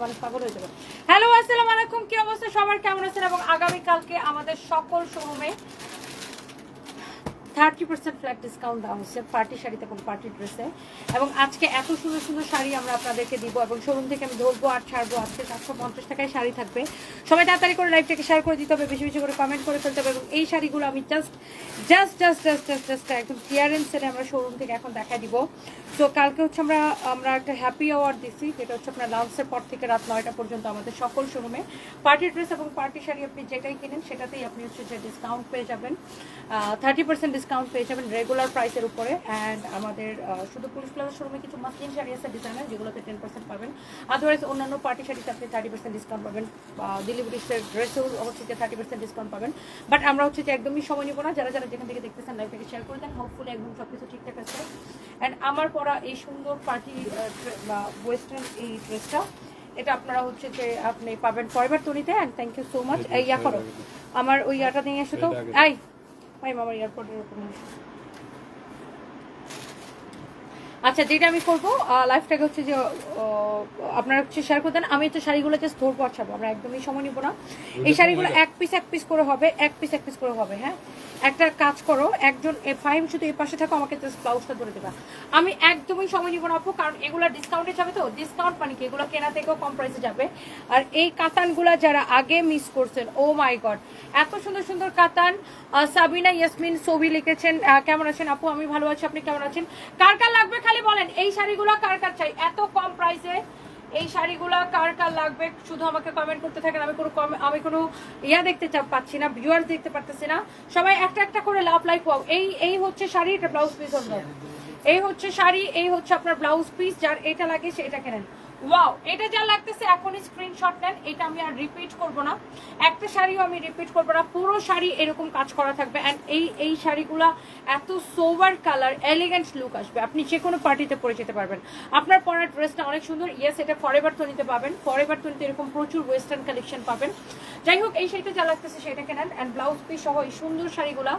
যাবে। হ্যালো আসসালামু আলাইকুম। কি অবস্থা? সবার কেমন আছেন? এবং আগামীকালকে আমাদের সকল শোরুমে থার্টি পার্সেন্ট ফ্ল্যাট ডিসকাউন্ট দেওয়া হচ্ছে পার্টি শাড়িতে এবং পার্টি ড্রেসে এবং আজকে এত সুন্দর সুন্দর শাড়ি আমরা আপনাদেরকে দিব এবং শোরুম থেকে আমি ধরবো আর ছাড়বো, আজকে চারশো পঞ্চাশ টাকায় শাড়ি থাকবে। সবাই তাড়াতাড়ি করে লাইভটাকে শেয়ার করে দিতে হবে, বেশি বেশি করে কমেন্ট করে ফেলতে হবে এবং এই শাড়িগুলো আমি just just just just just just একদম ক্লিয়ারেন্স সেলে আমরা শোরুম থেকে এখন দেখা দিব। তো কালকে হচ্ছে আমরা আমরা একটা হ্যাপি আওয়ার দিচ্ছি যেটা হচ্ছে আপনার লাঞ্চের পর থেকে রাত নয়টা পর্যন্ত আমাদের সকল শোরুমে পার্টি ড্রেস এবং পার্টি শাড়ি আপনি যেটাই কিনেন, সেটাতেই আপনি হচ্ছে যে ডিসকাউন্ট পেয়ে যাবেন। থার্টি পার্সেন্ট ডিসকাউন্ট পেয়ে যাবেন রেগুলার প্রাইসের উপরে। অ্যান্ড আমাদের শুধু পুলিশ প্লাজার শোরুমে কিছু মাসলিন শাড়ি আছে ডিজাইনার যেগুলোতে টেন পার্সেন্ট পাবেন। আদারওয়াইজ অন্যান্য পার্টি শাড়িতে আপনি থার্টি পার্সেন্ট ডিসকাউন্ট পাবেন। দিল্লি ব্রিটিশের ড্রেসেও হচ্ছে যে থার্টি পার্সেন্ট ডিসকাউন্ট পাবেন। বাট আমরা হচ্ছে যে একদমই সময় নিব না। যারা যারা যেখান থেকে দেখতেছেন লাইভ থেকে শেয়ার করে দেন হোপফুলি একদম সব কিছু ঠিকঠাক আছে। অ্যান্ড আমার পরা এই সুন্দর পার্টি বা ওয়েস্টার্ন এই ড্রেসটা এটা আপনারা হচ্ছে যে আপনি পাবেন পরেবার তনিতে and thank you so much এই ইয়া করো আমার ওই ইয়াটা নিয়ে এসো তো। আই আমার এয়ারপোর্টের উপর নিয়ে এসো। আচ্ছা যেটা আমি করব লাইফটাকে হচ্ছে যে আপনারা হচ্ছে শেয়ার করে দেন আমি হচ্ছে শাড়িগুলো জাস্ট ধরবো ছাড়বো আমরা একদমই সময় নিবো না। এই শাড়িগুলো এক পিস এক পিস করে হবে এক পিস এক পিস করে হবে হ্যাঁ? একটা কাজ করো একজন ফাইম শুধু এই পাশে থাকো আমাকে জাস্ট ব্লাউজটা ধরে দেবা। আমি একদমই সময় নিবো না আপু কারণ এগুলো ডিসকাউন্টে যাবে তো? ডিসকাউন্ট মানে কি? এগুলো কেনা থেকেও কম প্রাইসে যাবে। আর এই কাতানগুলো যারা আগে মিস করছেন ও মাই গড এত সুন্দর সুন্দর কাতান সাবিনা ইয়াসমিন ছবি লিখেছেন কেমন আছেন আপু? আমি ভালো আছি আপনি কেমন আছেন? কার কার লাগবে খালি? বলেন, এই শাড়িগুলো কার কার চাই? এত কম প্রাইসে এই শাড়িগুলো কার কার লাগবে? শুধু আমাকে কমেন্ট করতে থাকেন, আমি কোনো আমি কোনো ইয়া দেখতে পাচ্ছি না ভিউয়ার দেখতে পারতেছি না। সবাই একটা একটা করে লাভ লাইক পাও। এই এই হচ্ছে শাড়ি, এটা ব্লাউজ পিস এই হচ্ছে শাড়ি, এই হচ্ছে আপনার ব্লাউজ পিস যার এটা লাগে সেটা কেনেন। ওয়াও এটা যা লাগতেছে, এখনই স্ক্রিনশট নেন। এটা আমি আর রিপিট করব না। একটা শাড়িও আমি রিপিট করব না। পুরো শাড়ি এরকম কাজ করা থাকবে। অ্যান্ড এই এই শাড়িগুলা এত সোভার কালার এলিগেন্ট লুক আসবে। আপনি যে কোনো পার্টিতে পরে যেতে পারবেন। আপনার পরার ড্রেসটা অনেক সুন্দর। ইয়েস এটা ফরেভার তনিতে পাবেন। ফরেভার তনিতে এরকম প্রচুর ওয়েস্টার্ন কালেকশন পাবেন। যাই হোক, এই শাড়িটা যা লাগতেছে সেটা কেনেন। অ্যান্ড ব্লাউজ পিস সহ এই সুন্দর শাড়িগুলো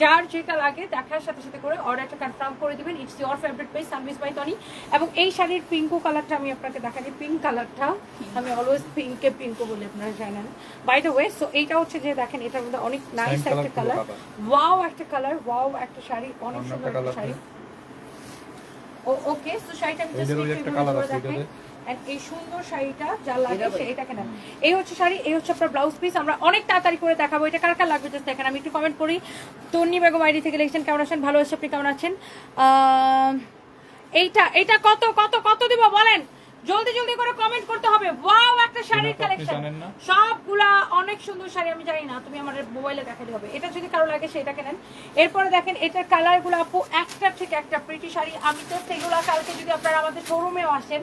যার যেটা লাগে দেখার সাথে সাথে করে অর্ডারটা কনফার্ম করে দিবেন। ইটস ইয়োর ফেভারিট পেজ সানভিস বাই টনি এবং এই শাড়ির পিঙ্কো কালারটা আমি আপনাকে দেখাচ্ছি পিঙ্ক কালারটা আমি অলওয়েজ পিঙ্কে পিঙ্কো বলে আপনারা জানেন। বাই দ্য ওয়ে সো এইটা হচ্ছে যে দেখেন এটার মধ্যে অনেক নাইস একটা কালার ওয়াও একটা কালার ওয়াও একটা শাড়ি অনেক সুন্দর একটা শাড়ি। ও ওকে সো শাড়িটা আমি জাস্ট একটা দেখাই। এই সুন্দর শাড়িটা যা লাগে সেটা কেনা এই হচ্ছে শাড়ি এই হচ্ছে আপনার ব্লাউজ পিস আমরা অনেক তাড়াতাড়ি করে দেখাবো। এটা কার কার লাগবে? জাস্ট দেখেন আমি একটু কমেন্ট করি। তন্নি বেগম আইডি থেকে লিখছেন কেমন আছেন? ভালো আছি আপনি কেমন আছেন? এইটা এইটা কত কত কত দিব বলেন? জলদি জলদি করে কমেন্ট করতে হবে। ওয়াও একটা শাড়ির কালেকশন সবগুলা অনেক সুন্দর শাড়ি আমি জানি না তুমি আমার মোবাইলে দেখাতে হবে। এটা যদি কারও লাগে সেটা কেনেন এরপরে দেখেন এটার কালারগুলো আপু একটা থেকে একটা প্রিটি শাড়ি। আমি তো সেগুলো কালকে যদি আপনারা আমাদের শোরুমেও আসেন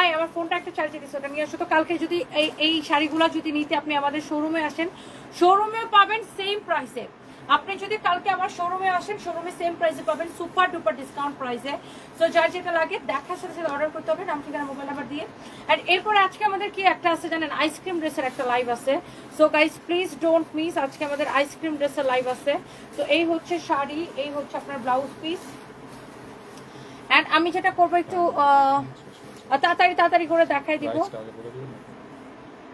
আয় আমার ফোনটা একটা চার্জ দিচ্ছে ওটা নিয়ে আসো। তো কালকে যদি এই এই শাড়িগুলো যদি নিতে আপনি আমাদের শোরুমে আসেন শোরুমেও পাবেন সেম প্রাইসে আপনি যদি কালকে আমার শোরুমে আসেন শোরুমে সেম প্রাইসে পাবেন সুপার ডুপার ডিসকাউন্ট প্রাইসে সো যার যেটা লাগে দেখার সাথে সাথে অর্ডার করতে হবে নাম ঠিকানা মোবাইল নাম্বার দিয়ে। আর এরপরে আজকে আমাদের কি একটা আছে জানেন? আইসক্রিম ড্রেসের একটা লাইভ আছে। So guys please don't miss আজকে আমাদের আইসক্রিম ড্রেসের লাইভ আছে। তো এই হচ্ছে শাড়ি এই হচ্ছে আপনার ব্লাউজ পিস অ্যান্ড আমি যেটা করব একটু তাড়াতাড়ি তাড়াতাড়ি করে দেখাই দিব?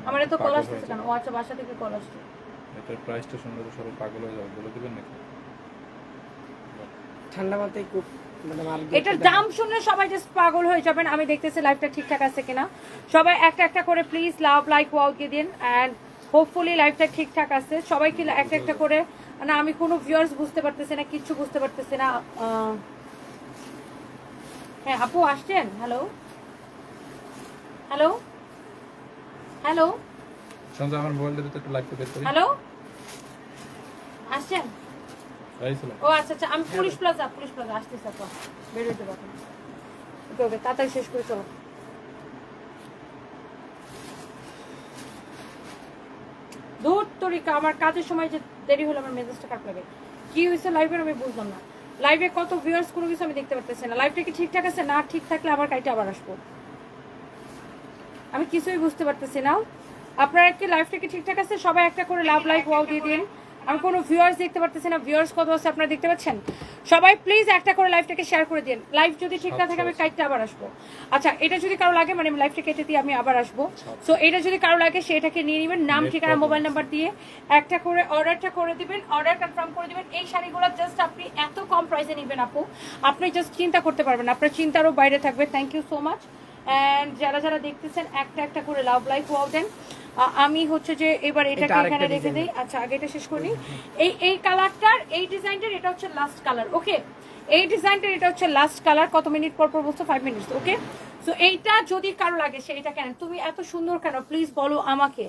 আমার এত কল আসতেছে কেন? ও আচ্ছা বাসা থেকে কল আসছে। এটার প্রাইসটা সুন্দর সবাই পাগল হয়ে যাবে। বলে দিবেন নাকি? ঠান্ডা মাথায় খুব মানে এটার দাম শুনলে সবাই জাস্ট পাগল হয়ে যাবেন। আমি দেখতেছি লাইভটা ঠিকঠাক আছে কিনা। সবাই একটা একটা করে প্লিজ লাভ লাইক ওয়াও দিয়ে দিন। অ্যান্ড হোপফুলি লাইভটা ঠিকঠাক আছে। সবাই কি একটা একটা করে না আমি কোনো ভিউয়ার্স বুঝতে পারতেছি না কিচ্ছু বুঝতে পারতেছি না। হ্যাঁ আপু আসছেন? হ্যালো হ্যালো হ্যালো সঞ্জয় আমার মোবাইলটা দিতে একটু লাইভটা বের করি। হ্যালো আসছেন? ও আচ্ছা আচ্ছা আমি পুলিশ প্লাজা পুলিশ প্লাজা আসতেছি আপা। বেরোয় যাব এখন। ওকে ওকে তাড়াতাড়ি শেষ করে চলো। দূর তরিকা আমার কাজের সময় যে দেরি হলো আমার মেজাজটা খারাপ লাগে। কি হয়েছে লাইভের আমি বুঝলাম না। লাইভে কত ভিউয়ার্স কোনো কিছু আমি দেখতে পারতেছি না। লাইভটা কি ঠিকঠাক আছে? না ঠিক থাকলে আবার কাইটে আবার আসব। আমি কিছুই বুঝতে পারতেছি না। আপনারা কি লাইফটা কি ঠিকঠাক আছে? সবাই একটা করে লাভ লাইক ওয়াও দিয়ে দিন। আমি কোনো ভিউয়ার্স দেখতে পারতেছি না। ভিউয়ার্স কত আছে আপনারা দেখতে পাচ্ছেন? সবাই প্লিজ একটা করে লাইভটাকে শেয়ার করে দিন। লাইভ যদি ঠিক না থাকে আমি কাইটটা আবার আসব। আচ্ছা এটা যদি কারও লাগে মানে আমি লাইভটা কেটে দিয়ে আমি আবার আসব। সো এটা যদি কারও লাগে সেটাকে নিয়ে নেবেন। নাম ঠিকানা মোবাইল নাম্বার দিয়ে একটা করে অর্ডারটা করে দিবেন। অর্ডার কনফার্ম করে দিবেন। এই শাড়িগুলো জাস্ট আপনি এত কম প্রাইসে নেবেন আপু। আপনি জাস্ট চিন্তা করতে পারবেন আপনার চিন্তারও বাইরে থাকবে। Thank you so much and যারা যারা দেখতেছেন একটা একটা করে লাভ লাইফ ওয়াও দেন। আমি হচ্ছে যে এবার এটাকে এখানে রেখে দেই। আচ্ছা আগে এটা শেষ করি। এই এই কালারটার এই ডিজাইনটার এটা হচ্ছে লাস্ট কালার ওকে এই ডিজাইনটার এটা হচ্ছে লাস্ট কালার কত মিনিট পর পর বলছো? ফাইভ মিনিটস ওকে সো এইটা যদি কারও লাগে সেইটা কেন? তুমি এত সুন্দর কেন? প্লিজ বলো আমাকে।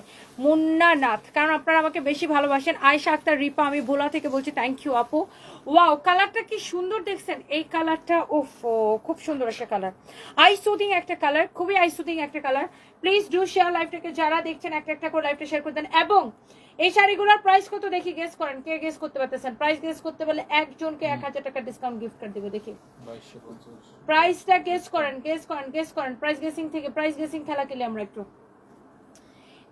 মুন্না নাথ। কারণ আপনারা আমাকে বেশি ভালোবাসেন। আয়শা আক্তার, রিপা, আমি ভোলা থেকে বলছি থ্যাংক ইউ আপু। ওয়াও কালারটা কি সুন্দর দেখছেন? এই কালারটা ওফ খুব সুন্দর একটা কালার আই সুদিং একটা কালার খুবই আই সুদিং একটা কালার প্লিজ ডু শেয়ার লাইভটাকে যারা দেখছেন একটা একটা করে লাইভটা শেয়ার করে দেন। এবং এই শাড়িগুলোর প্রাইস কত দেখি গেস করেন? কে গেস করতে পারতেছেন? প্রাইস গেস করতে পারলে একজনকে এক হাজার টাকা ডিসকাউন্ট গিফট কার্ড দেবো দেখি। প্রাইসটা গেস করেন গেস করেন গেস করেন। প্রাইস গেসিং থেকে প্রাইস গেসিং খেলা খেলি আমরা একটু।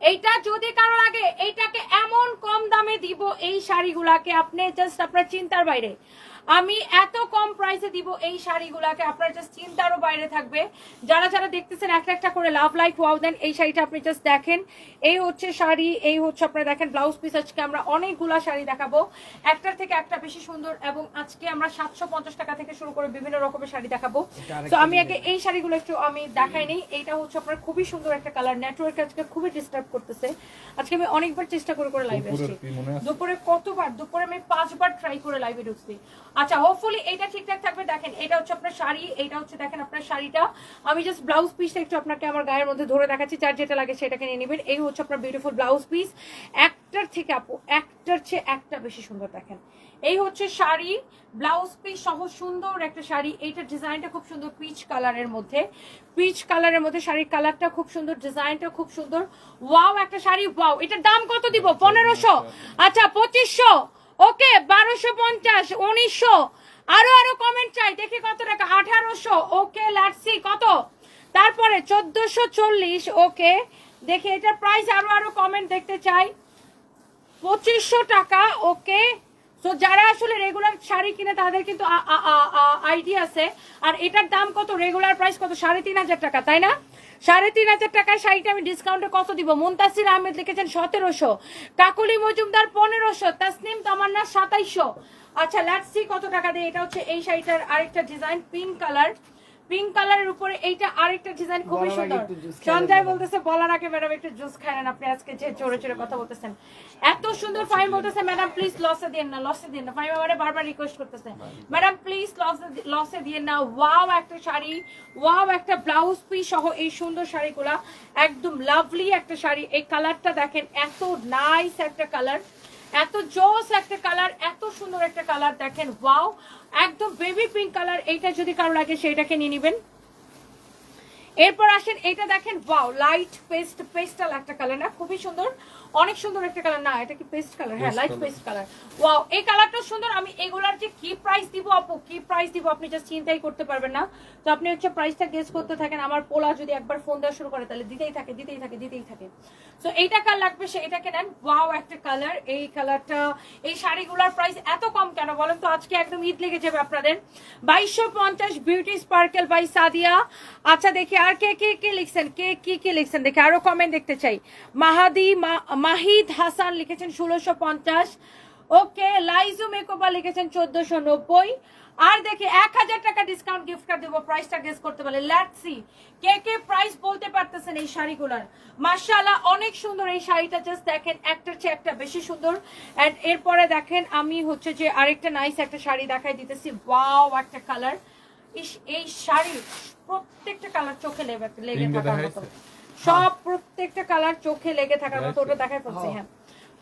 এইটা যদি কারও লাগে এইটাকে এমন কম দামে দিব এই শাড়িগুলাকে আপনি জাস্ট আপনার চিন্তার বাইরে। আমি এত কম প্রাইসে দিব এই শাড়িগুলাকে আপনার জাস্ট চিন্তারও বাইরে থাকবে। যারা যারা দেখতেছেন একটা একটা করে লাভ লাইক ওয়াও দেন এই শাড়িটা আপনি জাস্ট দেখেন। এই হচ্ছে শাড়ি এই হচ্ছে আপনারা দেখেন ব্লাউজ পিস আজকে আমরা অনেকগুলা শাড়ি দেখাবো। একটার থেকে একটা বেশি সুন্দর এবং আজকে আমরা সাতশো পঞ্চাশ টাকা থেকে শুরু করে বিভিন্ন রকমের শাড়ি দেখাবো। তো আমি আগে এই শাড়িগুলো একটু আমি দেখাই নেই। এইটা হচ্ছে আপনার খুবই সুন্দর একটা কালার নেটওয়ার্ক আজকে খুবই ডিস্টার্ব করতেছে। আজকে আমি অনেকবার চেষ্টা করে করে লাইভে আসছি? দুপুরে কতবার? দুপুরে আমি পাঁচবার ট্রাই করে লাইভে ঢুকছি। আচ্ছা হোপফুলি এটা ঠিকঠাক থাকবে। দেখেন, এটা হচ্ছে আপনার শাড়ি, এটা হচ্ছে দেখেন আপনার শাড়িটা। আমি জাস্ট ব্লাউজ পিসটা একটু আপনাকে আমার গায়ের মধ্যে ধরে দেখাচ্ছি, যার যেটা লাগে সেটাকে নিয়ে নেবেন। এই হচ্ছে আপনার বিউটিফুল ব্লাউজ পিস একটার থেকে আপু, একটার চেয়ে একটা বেশি সুন্দর দেখেন। এই হচ্ছে শাড়ি ব্লাউজ পিস সহ সুন্দর একটা শাড়ি। এইটার ডিজাইনটা খুব সুন্দর পিচ কালারের মধ্যে। পিচ কালারের মধ্যে শাড়ির কালারটা খুব সুন্দর, ডিজাইনটা খুব সুন্দর। ওয়াও একটা শাড়ি ওয়াও এটার দাম কত দিব? পনেরোশো। আচ্ছা পঁচিশশো। ওকে, বারোশো পঞ্চাশ, উনিশশো। আরও আরও কমেন্ট চাই, দেখি কত টাকা। আঠারোশো, ওকে লাটসি কত? তারপরে চোদ্দশো চল্লিশ, ওকে। দেখি, এটার প্রাইস আরও আরও কমেন্ট দেখতে চাই। পঁচিশশো টাকা, ওকে। তো যারা আসলে রেগুলার শাড়ি কিনে, তাদের কিন্তু আইডিয়া আছে। আর এটার দাম কত? রেগুলার প্রাইস কত? সাড়ে তিন হাজার টাকা, তাই না? সাড়ে তিন হাজার টাকার শাড়িটা আমি ডিসকাউন্টে কত দিব? মুন্তাসির আহমেদ লিখেছেন সতেরোশো। কাকুলি মজুমদার পনেরোশো। তাসনিম না সাতাইশো। আচ্ছা লেটস কত টাকা দিয়ে। এটা হচ্ছে এই শাড়িটার আরেকটা ডিজাইন পিঙ্ক কালার পিঙ্ক কালারের উপরে এইটা আরেকটা ডিজাইন খুবই সুন্দর। সঞ্জয় বলতেছে বলার আগে ম্যাডাম একটু জুস খায় আপনি আজকে যে জোরে জোরে কথা বলতেছেন। এত সুন্দর ফাইম বলতেছে ম্যাডাম প্লিজ লসে দিন না লসে দিন না। ফাইম আমারে বারবার রিকোয়েস্ট করতেছে ম্যাডাম প্লিজ লসে লসে না। ওয়াও একটা শাড়ি। ওয়াও একটা ব্লাউজ পিস সহ এই সুন্দর শাড়িগুলা। একদম লাভলি একটা শাড়ি। এই কালারটা দেখেন এত নাইস একটা কালার। এত জোস একটা কালার এত সুন্দর একটা কালার। দেখেন ওয়াও একদম বেবি পিঙ্ক কালার এইটা যদি কারও লাগে সেইটাকে নিয়ে নেবেন। এরপর আসেন এটা দেখেন ওয়াও লাইট পেস্ট পেস্টাল একটা কালার না, খুবই সুন্দর। অনেক সুন্দর একটা কালার না এটা কি পেস্ট কালার হ্যাঁ লাইট পেস্ট কালার ওয়াও এই কালারটা সুন্দর। আমি এগুলার যে কি প্রাইস দিব আপু? কি প্রাইস দিব আপনি জাস্ট চিন্তাই করতে পারবেন না। তো আপনি হচ্ছে প্রাইসটা গেস করতে থাকেন। আমার পোলা যদি একবার ফোন দেওয়া শুরু করে তাহলে দিতেই থাকে দিতেই থাকে দিতেই থাকে। তো এইটা কার লাগবে? সেইটাকে নেন। ওয়াও একটা কালার এই কালারটা এই শাড়িগুলোর প্রাইস এত কম কেন বলেন তো? আজকে একদম ঈদ লেগে যাবে আপনাদের। বাইশশো পঞ্চাশ বিউটি স্পার্কেল বাই সাদিয়া। আচ্ছা দেখি আর কে কে কে লিখছেন? কে কি কি লিখছেন? দেখি আরও কমেন্ট দেখতে চাই। মাহাদি মা- মাহিদ হাসান লিখেছেন ষোলোশো পঞ্চাশ। ওকে লাইজু মেকোপা লিখেছেন চোদ্দশো নব্বই। আর দেখি এক হাজার টাকা ডিসকাউন্ট গিফট কার্ড দেবো প্রাইসটা গেস করতে পারলে। লেটস সি কে কে প্রাইস বলতে পারতেছেন এই শাড়িগুলার? মার্শাল্লাহ অনেক সুন্দর এই শাড়িটা। জাস্ট দেখেন একটার চেয়ে একটা বেশি সুন্দর। এন্ড এরপরে দেখেন আমি হচ্ছে যে আরেকটা নাইস একটা শাড়ি দেখাই দিতেছি। ওয়াও একটা কালার এই শাড়ি প্রত্যেকটা কালার চোখে লেগে থাকার মতো। সব প্রত্যেকটা কালার চোখে লেগে থাকার মতো? ওটা দেখাই ফেলছি হ্যাঁ।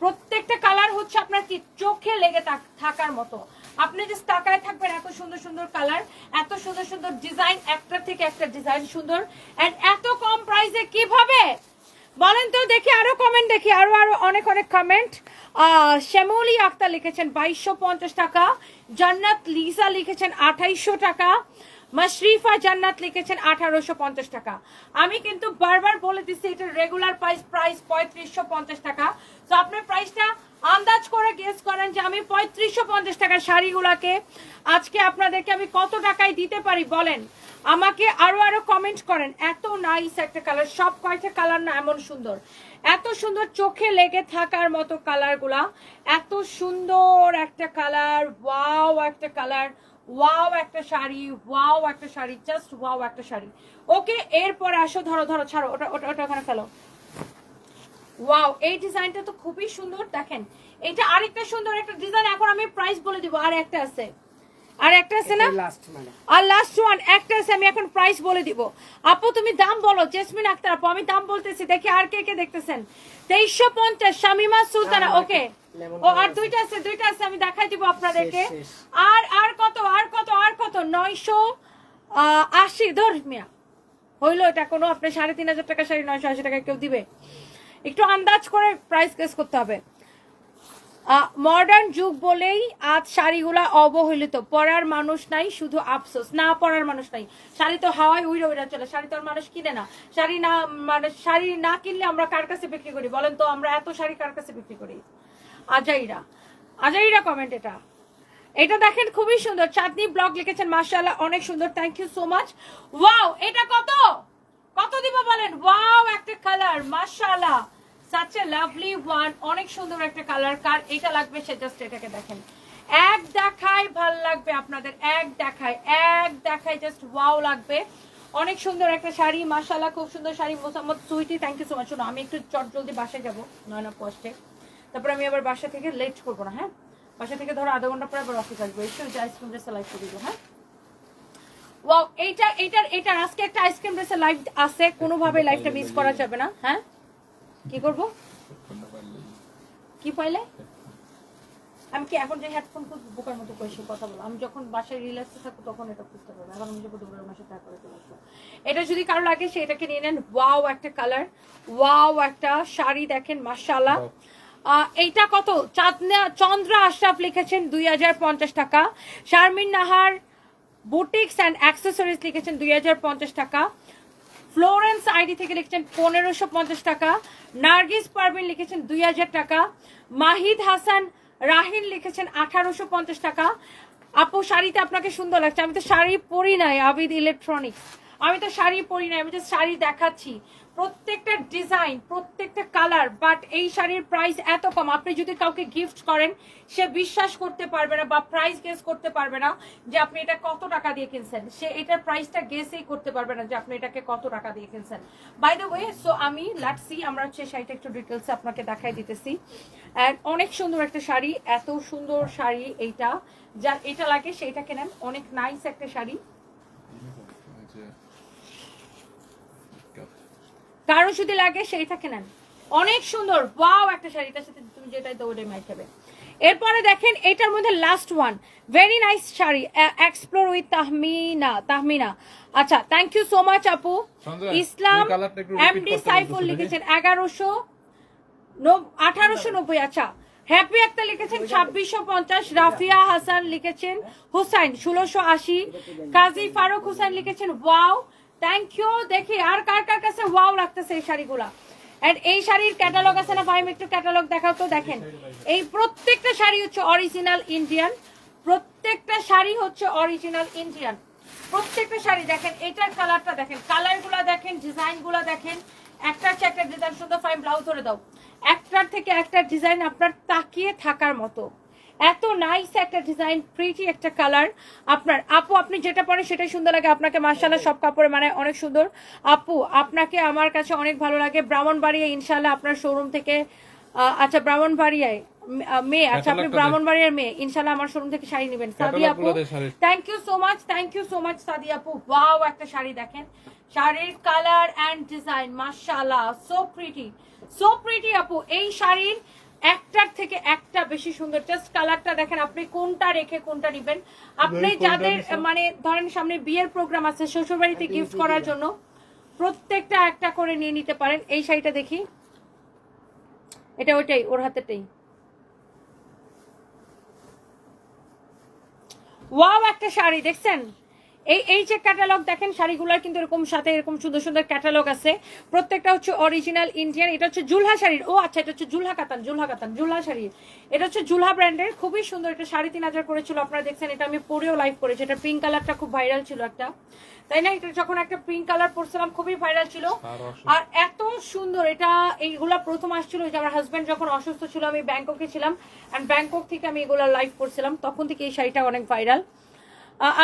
প্রত্যেকটা কালার হচ্ছে আপনার কি চোখে লেগে থাক- থাকার মতো। আপনি যে তাকায় থাকবেন এত সুন্দর সুন্দর কালার এত সুন্দর সুন্দর ডিজাইন একটা থেকে একটা ডিজাইন সুন্দর। এন্ড এত কম প্রাইসে কীভাবে? বলেন তো দেখি আরও কমেন্ট দেখি আরও আরও অনেক অনেক কমেন্ট শ্যামলি আক্তার লিখেছেন বাইশশো পঞ্চাশ টাকা জান্নাত লিসা লিখেছেন আঠাইশশো টাকা। মাশরিফা জান্নাত লিখেছেন আঠারোশো পঞ্চাশ টাকা। আমি কিন্তু বারবার বলে দিচ্ছি, এটা রেগুলার প্রাইস প্রাইস পঁয়ত্রিশশো পঞ্চাশ টাকা। তো আপনার প্রাইসটা আন্দাজ করে গেস করেন যে আমি পঁয়ত্রিশশো পঞ্চাশ টাকার শাড়িগুলাকে আজকে আপনাদেরকে আমি কত টাকায় দিতে পারি বলেন। আমাকে আরও আরও কমেন্ট করেন, এত নাইস একটা কালার সব কয়টা কালার না এমন সুন্দর। এত সুন্দর চোখে লেগে থাকার মতো কালারগুলা এত সুন্দর একটা কালার ওয়াও একটা কালার ওয়াও একটা শাড়ি ওয়াও একটা শাড়ি জাস্ট ওয়াও একটা শাড়ি। ওকে এরপর আসো, ধরো ধরো, ছাড়ো, ওটা ওটা ওটা ওখানে ফেলো। ওয়াও এই ডিজাইনটা তো খুবই সুন্দর, দেখেন। এটা আরেকটা সুন্দর একটা ডিজাইন, এখন আমি প্রাইস বলে দিব, আর একটা আছে। আর একটা আছে না? মানে। আর লাস্ট ওয়ান একটা আছে আমি এখন প্রাইস বলে দিব। আপু তুমি দাম বলো জেসমিন আক্তার আপু আমি দাম বলতেছি দেখি আর কে কে দেখতেছেন। তেইশশো পঞ্চাশ শামিমা সুলতানা ওকে ও আর দুইটা আছে দুইটা আছে আমি দেখাই দিব আপনাদেরকে। আর আর কত আর কত আর কত? নয়শো আশি। ধর মিয়া। হইল এটা কোনো আপনি সাড়ে তিন হাজার টাকা শাড়ি নয়শো আশি টাকা কেউ দিবে। একটু আন্দাজ করে প্রাইস কেস করতে হবে। মডার্ন যুগ বলেই আজ শাড়িগুলা অবহেলিত। পরার মানুষ নাই, শুধু আফসোস। না পরার মানুষ নাই। শাড়ি তো হাওয়ায় উইড়ে উইড়ে চলে। শাড়ি তো আর মানুষ কিনে না। শাড়ি না মানে শাড়ি না কিনলে আমরা কার কাছে বিক্রি করি? বলেন তো, আমরা এত শাড়ি কার কাছে বিক্রি করি? আজাইরা। আজাইরা কমেন্ট এটা। এটা দেখেন খুবই সুন্দর। চাঁদনি ব্লগ লিখেছেন মার্শাল্লাহ অনেক সুন্দর। Thank you so much wow এটা কত? কত দিব বলেন? ওয়াও একটা কালার মার্শাল্লাহ সাচ এ লাভলি ওয়ান অনেক সুন্দর একটা কালার কার এটা লাগবে, সে জাস্ট এটাকে দেখেন। এক দেখায় ভালো লাগবে আপনাদের, এক দেখায় এক দেখায় জাস্ট ওয়াও লাগবে। অনেক সুন্দর একটা শাড়ি, মাশাআল্লাহ, খুব সুন্দর sari. Mosammat Sweety thank you so much আমি একটু চট জলদি বাসায় যাব, নয় না পোস্টে তারপর আমি আবার বাসা থেকে লেট করব না হ্যাঁ? বাসা থেকে ধরো আধা ঘণ্টা পরে আবার অফিস আসব। একটু আইসক্রিম ড্রেসে লাইভ করে দিবো হ্যাঁ? ওয়াও এইটা, এইটার এইটার আজকে একটা আইসক্রিম ড্রেসের লাইভ আছে। কোনোভাবে লাইভটা মিস করা যাবে না হ্যাঁ? কি করব? কি পাইলে? আমি কি এখন যে হেডফোন খুব বোকার মতো করে সে কথা বলো আমি যখন বাসায় রিল্যাক্সে থাকব তখন এটা খুঁজতে পারব এখন আমি যাব দুপুরের মাসে দেখা করে চলে আসব। এটা যদি কারও লাগে সেটাকে নিয়ে নেন। ওয়াও একটা কালার ওয়াও একটা শাড়ি দেখেন মাশাআল্লাহ। আহ, এইটা কত? চাঁদনা চন্দ্র আশরাফ লিখেছেন দুই হাজার পঞ্চাশ টাকা। Sharmin Nahar boutiques and accessories লিখেছেন দুই হাজার পঞ্চাশ টাকা। ফ্লোরেন্স আইডি থেকে লিখেছেন পনেরোশো পঞ্চাশ টাকা, নার্গিস পারভিন লিখেছেন দুই হাজার টাকা, মাহিদ হাসান রাহিন লিখেছেন আঠারোশো পঞ্চাশ টাকা। আপু, শাড়িতে আপনাকে সুন্দর লাগছে। আমি তো শাড়ি পরি নাই, আবিদ ইলেকট্রনিক্স। আমি তো শাড়ি পরি নাই আমি তো শাড়ি দেখাচ্ছি। প্রত্যেকটা ডিজাইন প্রত্যেকটা কালার বাট এই শাড়ির প্রাইস এত কম। আপনি যদি কাউকে গিফট করেন, সে বিশ্বাস করতে পারবে না বা প্রাইস গেস করতে পারবে না যে আপনি এটা কত টাকা দিয়ে কিনছেন। সে এটার প্রাইসটা গেসই করতে পারবে না যে আপনি এটাকে কত টাকা দিয়ে কিনছেন। বাই দ্য ওয়ে সো আমি লাটসি আমরা হচ্ছে শাড়িটা একটু ডিটেলসে আপনাকে দেখাই দিতেছি। And অনেক সুন্দর একটা শাড়ি, এত সুন্দর শাড়ি এইটা। যার, এটা লাগে সেইটা কেনেন অনেক নাইস একটা শাড়ি। কারও যদি লাগে সেইটাকে নেন। অনেক সুন্দর। ওয়াও একটা শাড়ি। এটার সাথে তুমি যেটাই দৌড়ে মাই খাবে এরপরে দেখেন এটার মধ্যে last one very nice sari. Explore with Tahmina Tahmina. আচ্ছা থ্যাংক ইউ সো মাচ আপু। ইসলাম এমডি সাইফুল লিখেছেন এগারোশো আঠারোশো নব্বই আচ্ছা। হ্যাপি একটা লিখেছেন ছাব্বিশশো পঞ্চাশ রাফিয়া হাসান লিখেছেন হুসাইন ষোলোশো আশি কাজী ফারুক হুসাইন লিখেছেন ওয়াও। থ্যাংক ইউ দেখি আর কার কার কাছে ওয়াও লাগতেছে এই শাড়িগুলা? এন্ড এই শাড়ির ক্যাটালগ আছে না? ভাই একটু ক্যাটালগ দেখাও তো, দেখেন। এই প্রত্যেকটা শাড়ি হচ্ছে অরিজিনাল ইন্ডিয়ান প্রত্যেকটা শাড়ি হচ্ছে অরিজিনাল ইন্ডিয়ান প্রত্যেকটা শাড়ি, দেখেন, এটার কালারটা দেখেন। কালারগুলো দেখেন ডিজাইনগুলো দেখেন। একটার চেয়ে একটা ডিজাইন সুন্দর ফাইন ব্লাউজ ধরে দাও। একটার থেকে একটা ডিজাইন আপনার তাকিয়ে থাকার মতো। এত নাইস একটা ডিজাইন প্রিটি একটা কালার আপনার আপু আপনি যেটা পরেন সেটাই সুন্দর লাগে। আপনাকে মার্শাল্লাহ সব কাপড়ে মানে অনেক সুন্দর। আপু আপনাকে আমার কাছে অনেক ভালো লাগে। ব্রাহ্মণবাড়িয়া ইনশাল্লাহ আপনার শোরুম থেকে আচ্ছা ব্রাহ্মণবাড়িয়ায় মেয়ে আচ্ছা আপনি। ব্রাহ্মণবাড়িয়ার মেয়ে ইনশাল্লাহ আমার শোরুম থেকে শাড়ি নেবেন। সাদি আপু। Thank you so much thank you so much Sadi আপু। ওয়াও একটা শাড়ি দেখেন। শাড়ির কালার অ্যান্ড ডিজাইন মাশাআল্লাহ সো প্রিটি সো প্রিটি আপু। এই শাড়ির একটার থেকে একটা বেশি সুন্দর। জাস্ট কালারটা দেখেন আপনি কোনটা রেখে কোনটা নেবেন। আপনি যাদের মানে ধরেন সামনে বিয়ের প্রোগ্রাম আছে শ্বশুরবাড়িতে গিফট করার জন্য প্রত্যেকটা একটা করে নিয়ে নিতে পারেন। এই শাড়িটা দেখি। এটা ওইটাই ওর হাতেটাই ওয়াও একটা শাড়ি দেখছেন? এই এই যে ক্যাটালগ দেখেন শাড়িগুলোর কিন্তু এরকম সাথে এরকম সুন্দর সুন্দর ক্যাটালগ আছে। প্রত্যেকটা হচ্ছে অরিজিনাল ইন্ডিয়ান এটা হচ্ছে জুলহা শাড়ির। ও আচ্ছা এটা হচ্ছে জুলহা কাতান জুলহা কাতান জুলহা শাড়ি। এটা হচ্ছে জুলহা ব্র্যান্ডের খুবই সুন্দর এটা সাড়ে তিন হাজার করেছিল আপনারা দেখছেন এটা আমি পরেও লাইভ করেছি। এটা পিঙ্ক কালারটা খুব ভাইরাল ছিল একটা। তাই না? এটা যখন একটা পিঙ্ক কালার পরছিলাম খুবই ভাইরাল ছিল। আর এত সুন্দর এটা এইগুলা প্রথম আসছিল যে আমার হাজব্যান্ড যখন অসুস্থ ছিল আমি ব্যাংককে ছিলাম। অ্যান্ড ব্যাংকক থেকে আমি এগুলো লাইভ করছিলাম। তখন থেকে এই শাড়িটা অনেক ভাইরাল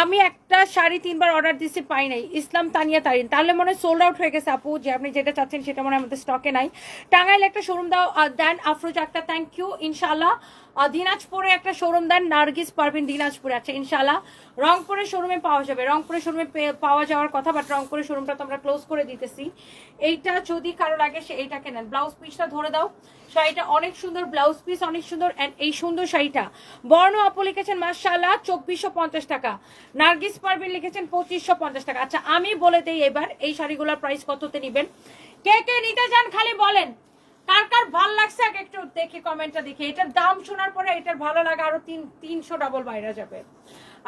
আমি একটা শাড়ি তিনবার অর্ডার দিছি পাই নাই। ইসলাম তানিয়া তারিন। তাহলে মনে হয় সোল্ড আউট হয়ে গেছে, আপু, যে আপনি যেটা চাচ্ছেন সেটা মনে হয় আমাদের স্টকে নাই। টাঙ্গাইল একটা শোরুম দাও দেন আফরোজ একটা থ্যাংক ইউ ইনশাল্লাহ দিনাজপুরে একটা শোরুম দেন নার্গিস পারভিন, দিনাজপুরে আচ্ছা ইনশাল্লাহ রংপুরের শোরুমে পাওয়া যাবে। রংপুরের শোরুমে পাওয়া যাওয়ার কথা বাট রংপুরের শোরুমটা তো আমরা ক্লোজ করে দিতেছি। এইটা যদি কারও লাগে, সে এইটাকে নেন ব্লাউজ পিসটা ধরে দাও। শাড়িটা অনেক সুন্দর ব্লাউজ পিস অনেক সুন্দর অ্যান্ড এই সুন্দর শাড়িটা। বর্ণ আপু লিখেছেন মার্শাল্লাহ চব্বিশশো পঞ্চাশ টাকা। নার্গিস পারভিন লিখেছেন, পঁচিশশো পঞ্চাশ টাকা। আচ্ছা আমি বলে দেই এবার, এই শাড়িগুলোর প্রাইস কততে নেবেন? কে কে নিতে চান খালি বলেন। কার কার ভালো লাগছে আগে একটু দেখি, কমেন্টটা দেখি। এটার দাম শোনার পরে এটার ভালো লাগা আরও তিন, তিনশো ডাবল বাইরে যাবে।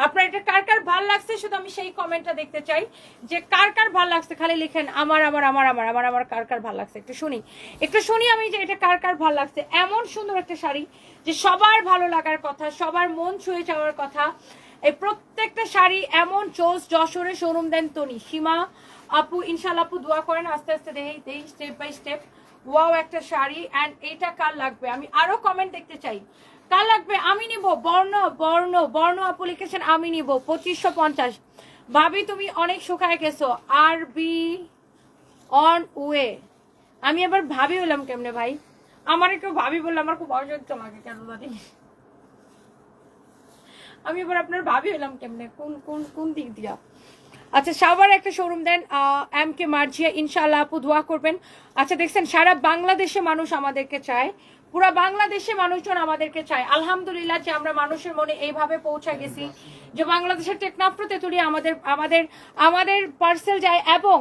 আপনার এটা কার কার ভালো লাগছে শুধু আমি সেই কমেন্টটা দেখতে চাই যে কার কার ভালো লাগছে? খালি লিখেন, আমার আমার আমার আমার আমার আমার কার কার ভালো লাগছে? একটু শুনি। একটু শুনি আমি যে এটা কার কার ভালো লাগছে। এমন সুন্দর একটা শাড়ি যে সবার ভালো লাগার কথা, সবার মন ছুঁয়ে যাওয়ার কথা। এই প্রত্যেকটা শাড়ি এমন চোস যশোরে শোরুম দেন তনি। সীমা আপু ইনশাল্লাহ আপু দোয়া করেন, আস্তে আস্তে দেই দেই স্টেপ বাই স্টেপ ওয়াও, একটা শাড়ি অ্যান্ড এটা কার লাগবে? আমি আরও কমেন্ট দেখতে চাই। কার লাগবে? আমি নিব। বর্ণ বর্ণ বর্ণ লিখেছেন আমি নিব। পঁচিশশো পঞ্চাশ। ভাবি, তুমি অনেক শুকায় গেছো। আর বি অন ওয়ে আমি এবার ভাবি হলাম কেমনে ভাই? আমার একটু ভাবি বললে আমার খুব অসহ্য লাগে কেন জানি। আমি এবার আপনার ভাবি হলাম কেমনে? কোন কোন কোন দিক দিয়া? আচ্ছা সাবার একটা শোরুম দেন এম কে মার্জিয়া ইনশাল্লাহ আপু দোয়া করবেন। আচ্ছা দেখছেন, সারা বাংলাদেশে মানুষ আমাদেরকে চায়, পুরা বাংলাদেশে মানুষজন আমাদেরকে চায়। আলহামদুলিল্লাহ যে আমরা মানুষের মনে এইভাবে পৌঁছা গেছি, যে বাংলাদেশের টেকনাফ্রোতে তুলি আমাদের আমাদের আমাদের পার্সেল যায় এবং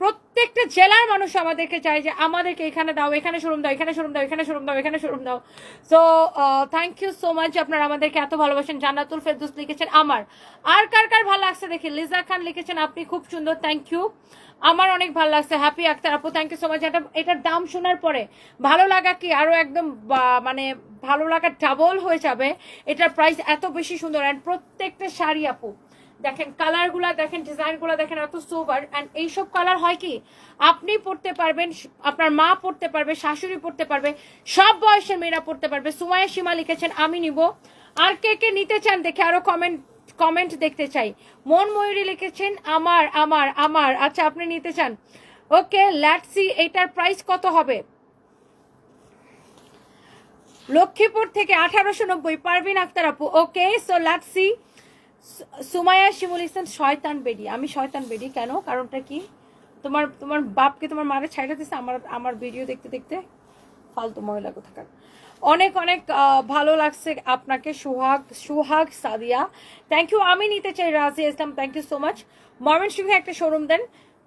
প্রত্যেকটা জেলার মানুষ আমাদেরকে চায় যে আমাদেরকে এখানে দাও, এখানে শোরুম দাও, এখানে শোরুম দাও, এখানে শোরুম দাও, এখানে শোরুম দাও। So thank you so much আপনারা আমাদেরকে এত ভালোবাসেন। জান্নাতুল ফেরদুস লিখেছেন আমার। আর কার কার ভালো লাগছে দেখি? লিজা খান লিখেছেন, আপনি খুব সুন্দর থ্যাংক ইউ আমার অনেক ভালো লাগছে। হ্যাপি আক্তার আপু থ্যাংক ইউ সো মাচ এটা এটার দাম শোনার পরে ভালো লাগা কি? আরও একদম মানে ভালো লাগা ডাবল হয়ে যাবে। এটার প্রাইস এত বেশি সুন্দর। অ্যান্ড প্রত্যেকটা শাড়ি আপু দেখেন কালারগুলা, দেখেন ডিজাইনগুলো, দেখেন এত সোভার অ্যান্ড এইসব কালার হয় কি? আপনি পড়তে পারবেন, আপনার মা পড়তে পারবে, শাশুড়ি পড়তে পারবে, সব বয়সের মেয়েরা পড়তে পারবে। সুমায়া সীমা লিখেছেন, আমি নিব। আর কে কে নিতে চান দেখে আরও কমেন্ট কমেন্ট দেখতে চাই। মন ময়ূরী লিখেছেন, আমার আমার আমার। আচ্ছা আপনি নিতে চান। ওকে ল্যাটসি এটার প্রাইস কত হবে? লক্ষ্মীপুর থেকে আঠারোশো নব্বই, পারভিন আক্তার আপু। Okay so let's see Sumaiya Shimul Islam শয়তান বেডি। আমি শয়তান বেডি, কেন? কারণটা কি? তোমার তোমার বাপকে তোমার মারে ছাইড়া দিছে, আমার আমার ভিডিও দেখতে দেখতে ফালতু মহিলা কোথাকার। অনেক অনেক ভালো লাগছে আপনাকে, সুহাগ সুহাগ সাদিয়া। থ্যাংক ইউ আমি নিতে চাই Razia Islam thank you so much ময়মনসিংহে একটা শোরুম দেন,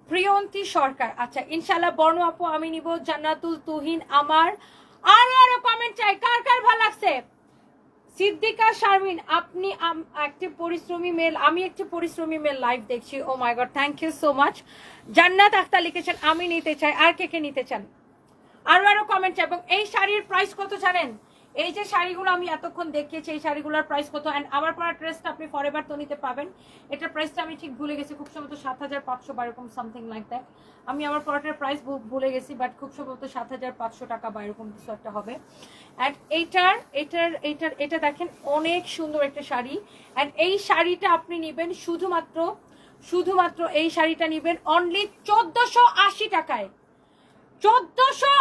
প্রিয়ন্তী সরকার। আচ্ছা ইনশাল্লাহ বর্ণ আপু, আমি নিব জান্নাতুল তুহিন, আমার। আরও আরও কমেন্ট চাই, কার কার ভালো লাগছে? সিদ্দিকা, শারমিন, আপনি একটি পরিশ্রমী মেল, আমি একটি পরিশ্রমী মেল লাইভ দেখছি। ও my god thank you so much Jannat Akter লিখেছেন, আমি নিতে চাই, আর কে কে নিতে চান? আরও আরও কমেন্ট চাই, এবং এই শাড়ির প্রাইস কত জানেন? এই যে শাড়িগুলো আমি এতক্ষণ দেখিয়েছি, এই শাড়িগুলোর প্রাইস কত? অ্যান্ড আমার পরা ড্রেসটা আপনি ফরএভার তো নিতে পাবেন। এটার প্রাইসটা আমি ঠিক ভুলে গেছি, খুব সম্ভবত সাত হাজার পাঁচশো বা এরকম সামথিং লাইক দ্যাট আমি আমার পরাটার প্রাইস ভুলে গেছি বাট খুব সম্ভবত সাত হাজার পাঁচশো টাকা বা এরকম কিছু একটা হবে। অ্যান্ড এইটার এটার এটার এটা দেখেন অনেক সুন্দর একটা শাড়ি। অ্যান্ড এই শাড়িটা আপনি নেবেন শুধুমাত্র শুধুমাত্র এই শাড়িটা নেবেন অনলি চোদ্দশো আশি টাকায়। চোদ্দশো